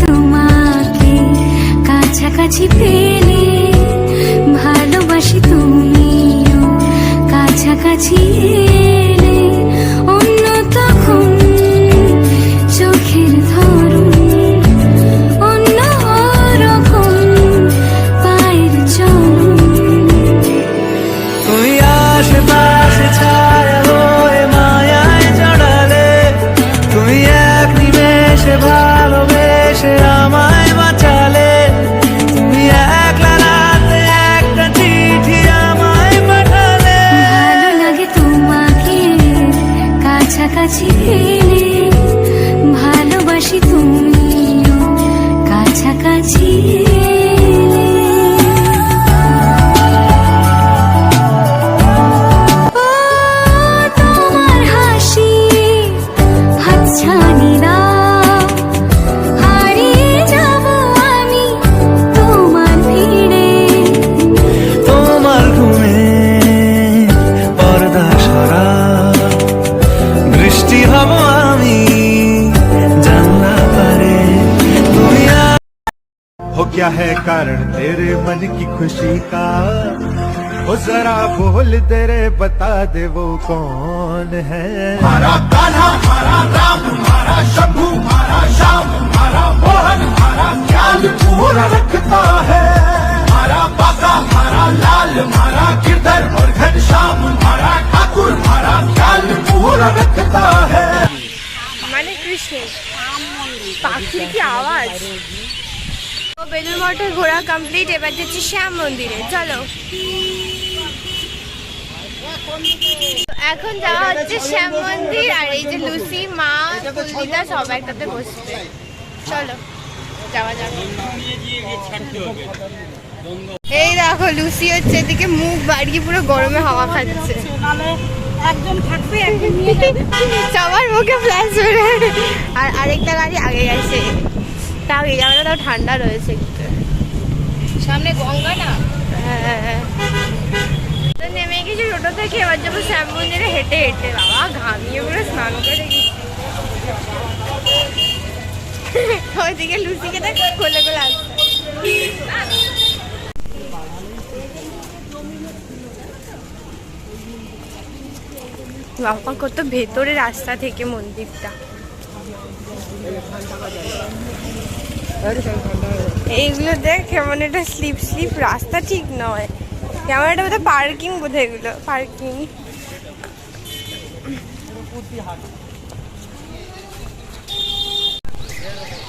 তোমাকে কাছাকাছি পেলে বৃষ্টি হব আমি জানলা পারে তুমি আ- हो क्या है कारण तेरे मन की खुशी का ओ जरा बोल दे रे बता दे वो कौन है हमारा कान्हा हमारा राम हमारा शंभू हमारा श्याम বেলুর মঠে ঘোরা কমপ্লিট এবার যাচ্ছি শ্যাম মন্দিরে। চলো। এখন যাওয়া হচ্ছে শ্যাম মন্দির আর এই যে লুসি, মা কুলদিদা সব একটাতে বসবে। চলো, যাওয়া যাবে এই দেখো, লুসি হচ্ছে এদিকে মুখ বাড়িয়ে পুরো গরমে হাওয়া খাচ্ছে। সবার মুখে ফ্ল্যাশ আর আরেকটা গাড়ি আগে গেছে। তাও এই জায়গাটা তাও ঠান্ডা রয়েছে সামনে গঙ্গা না? হ্যাঁ। তো নেমে গেছি টোটো থেকে এবার যাব শ্যাম মন্দিরে হেঁটে হেঁটে। বাবা ঘামিয়ে পুরো স্নান করে গেছি। ওইদিকে লুচিকে দেখ কোলে কোলে আসছে। বাবা কত ভেতরে রাস্তা থেকে মন্দিরটা। এইগুলো দেখ, কেমন এটা স্লিপ স্লিপ। রাস্তা ঠিক নয়। কেমন একটা বোধহয় পার্কিং বোধহয় এগুলো পার্কিং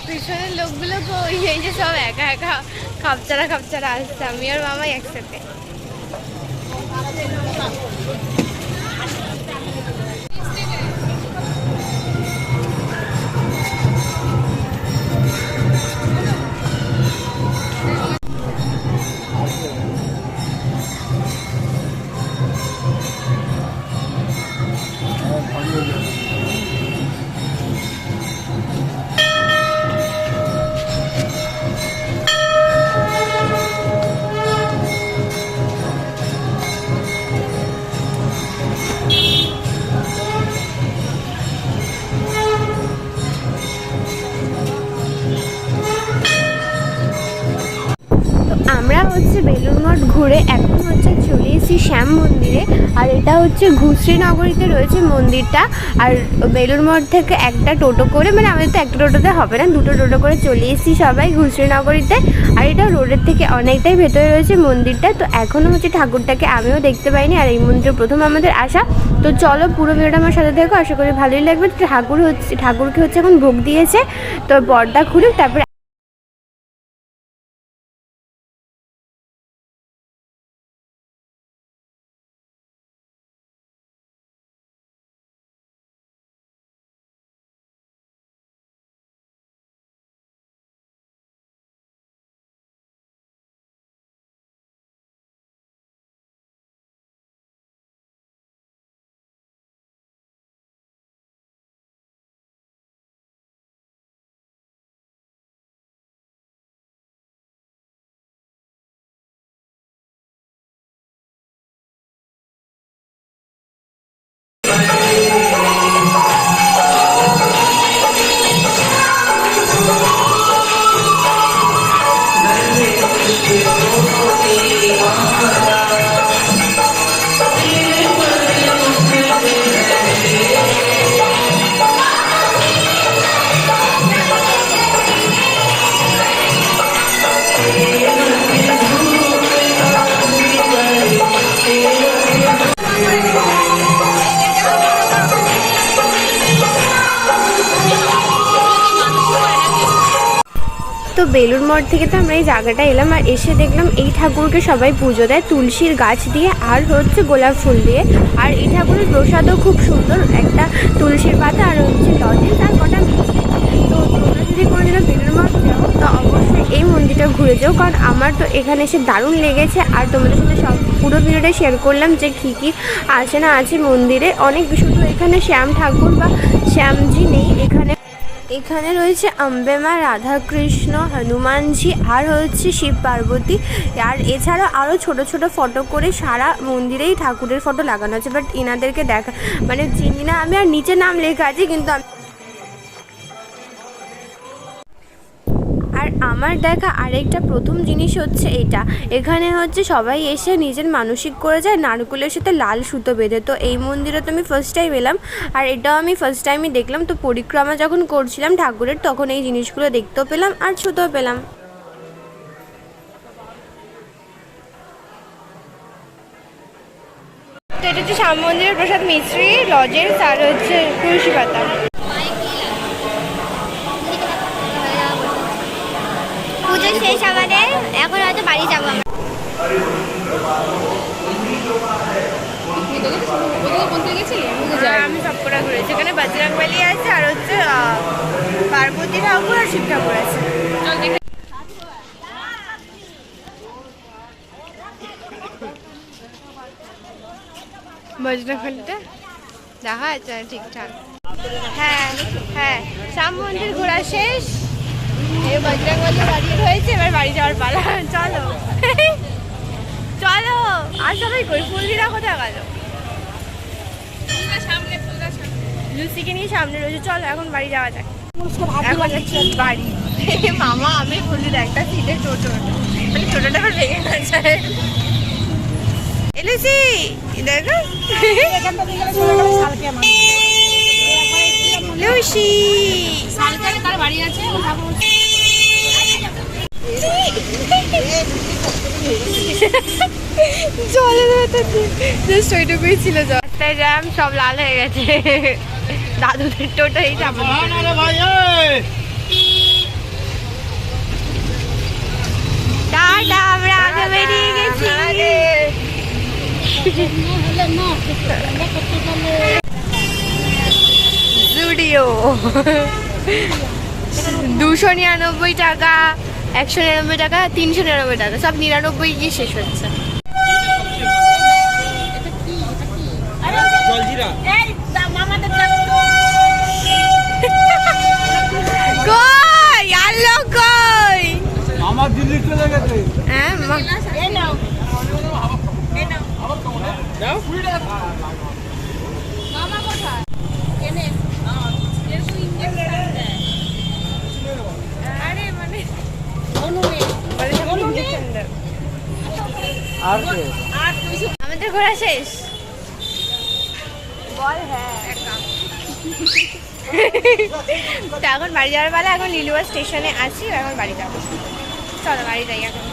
পিছনের লোকগুলো কই এই যে সব একা একা খাপচারা খাপচারা আসছে। আমি আর মামাই একসাথে। ঘুরে এখন হচ্ছে চলে এসেছি শ্যাম মন্দিরে। আর এটা হচ্ছে ঘুষরি নগরীতে রয়েছে মন্দিরটা। আর বেলুর মঠ থেকে একটা টোটো করে মানে আমাদের তো একটা টোটোতে হবে না, দুটো টোটো করে চলে এসেছি সবাই ঘুষরি নগরীতে আর এটা রোডের থেকে অনেকটাই ভেতরে রয়েছে মন্দিরটা। তো এখনও হচ্ছে ঠাকুরটাকে আমিও দেখতে পাইনি, আর এই মন্দিরে প্রথম আমাদের আসা। তো চলো পুরো ভিডিওটা আমার সাথে দেখো আশা করি ভালোই লাগবে। ঠাকুর হচ্ছে, ঠাকুরকে হচ্ছে এখন ভোগ দিয়েছে। তো পর্দা খুলুক, তারপরে বেলুর মঠ থেকে তো আমরা এই জায়গাটা এলাম আর এসে দেখলাম এই ঠাকুরকে সবাই পুজো দেয়। তুলসীর গাছ দিয়ে আর হচ্ছে গোলাপ ফুল দিয়ে। আর এই ঠাকুরের প্রসাদও খুব সুন্দর। একটা তুলসীর পাতা আর হচ্ছে লজেন্স আর কটা তো তোমরা যদি কোনোদিনও বেলুর মঠ যাও, তো অবশ্যই এই মন্দিরটা ঘুরে যাও, কারণ আমার তো এখানে এসে দারুণ লেগেছে। আর তোমাদের সাথে সব পুরো ভিডিওটা শেয়ার করলাম যে কী কী আছে না আছে মন্দিরে। অনেক শুধু এখানে শ্যাম ঠাকুর বা শ্যামজি নেই, এখানে এখানে রয়েছে আম্বেমা, রাধাকৃষ্ণ, হনুমানজি আর হচ্ছে শিব পার্বতী। আর এছাড়া আরও ছোট ছোট ফটো করে সারা মন্দিরেই ঠাকুরের ফটো লাগানো আছে। বাট এনাদেরকে দেখা মানে চিনি না আমি, আর নিচে নাম লেখা আছে, কিন্তু আমি আমার দেখা আরেকটা প্রথম জিনিস হচ্ছে এটা। এখানে হচ্ছে সবাই এসে নিজের মানসিক করে যায়, নারকেলের সাথে লাল সুতো বেঁধে। তো এই মন্দিরে তো আমি ফার্স্ট টাইম এলাম, আর এটাও আমি ফার্স্ট টাইমই দেখলাম। তো পরিক্রমা যখন করছিলাম ঠাকুরের, তখন এই জিনিসগুলো দেখতেও পেলাম আর ছুতেও পেলাম। তো এটা হচ্ছে শ্যাম মন্দিরের প্রসাদ মিস্ত্রি লজের আর হচ্ছে তুলসী পাতা। পুজো শেষ আমাদের এখন হয়তো বাড়ি যাব আমরা। আমি সব কটা ঘুরেছি। এখানে বজরংবলী আছে আর হচ্ছে পার্বতী ঠাকুর আর শিব ঠাকুর আছে। বজরংবলীটা দেখা। যাচ্ছে ঠিকঠাক? হ্যাঁ হ্যাঁ শ্যাম মন্দির ঘোরা শেষ। এই বজরংবলী বাড়ি হয়েছে এবার বাড়ি যাওয়ার পালা। চলো। চলো। আর সবাই কই? ফুলদিরা কোথায় গেল? লুসিকে নিয়ে সামনে রয়েছে। চলো এখন বাড়ি যাওয়া যাক। এখন যাচ্ছি বাড়ি। মামা আমি ফুলদির একটা সিটে টোটো। মানে টোটোটা আবার ভেঙে গেছে এলুসি দেখো। লুসি। তার বাড়ি আছে জলের জাস্ট ওইটুকুই ছিল রাস্তায় জ্যাম সব লাল হয়ে গেছে। দাদুদের টোটো এই চাপা টাটা আমরা আগে বেরিয়ে গেছি। জুডিও দুশো নিরানব্বই টাকা একশো নিরানব্বই টাকা তিনশো নিরানব্বই টাকা সব নিরানব্বই গিয়ে শেষ হচ্ছে আলো কই আমার দিল্লি চলে গেছে হ্যাঁ মা- আরে মানে বলে সব injection দেয়। আর আমাদের ঘোরা শেষ? বল হ্যাঁ। তো এখন বাড়ি যাওয়ার বেলা এখন লিলুয়া স্টেশনে আছি এখন বাড়ি যাব। চলো বাড়ি যাই এখন।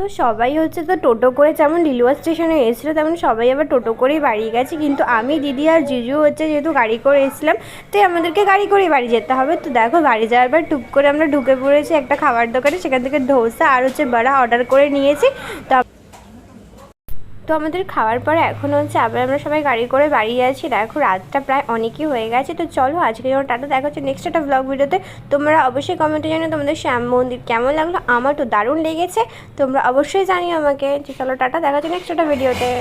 তো সবাই হচ্ছে তো টোটো করে যেমন লিলুয়া স্টেশনে এসেছিল, তেমন সবাই আবার টোটো করেই বাড়ি গেছে। কিন্তু আমি, দিদি আর জিজু হচ্ছে যেহেতু গাড়ি করে এসেছিলাম, তাই আমাদেরকে গাড়ি করেই বাড়ি যেতে হবে। তো দেখো বাড়ি যাওয়ার পর টুক করে আমরা ঢুকে পড়েছি একটা খাবার দোকানে, সেখান থেকে ধোসা আর হচ্ছে বড়া অর্ডার করে নিয়েছি। তো তো আমাদের খাওয়ার পরে এখন হচ্ছে আবার আমরা সবাই গাড়ি করে বাড়ি যাচ্ছি দেখো রাতটা প্রায় অনেকই হয়ে গেছে। তো চলো আজকে যেমন টাটা দেখা হচ্ছে নেক্সট একটা ব্লগ ভিডিওতে তোমরা অবশ্যই কমেন্টে জানো তোমাদের শ্যাম মন্দির কেমন লাগল। আমার তো দারুণ লেগেছে। তোমরা অবশ্যই জানিও আমাকে যে চলো টাটা দেখা হচ্ছে নেক্সট একটা ভিডিওতে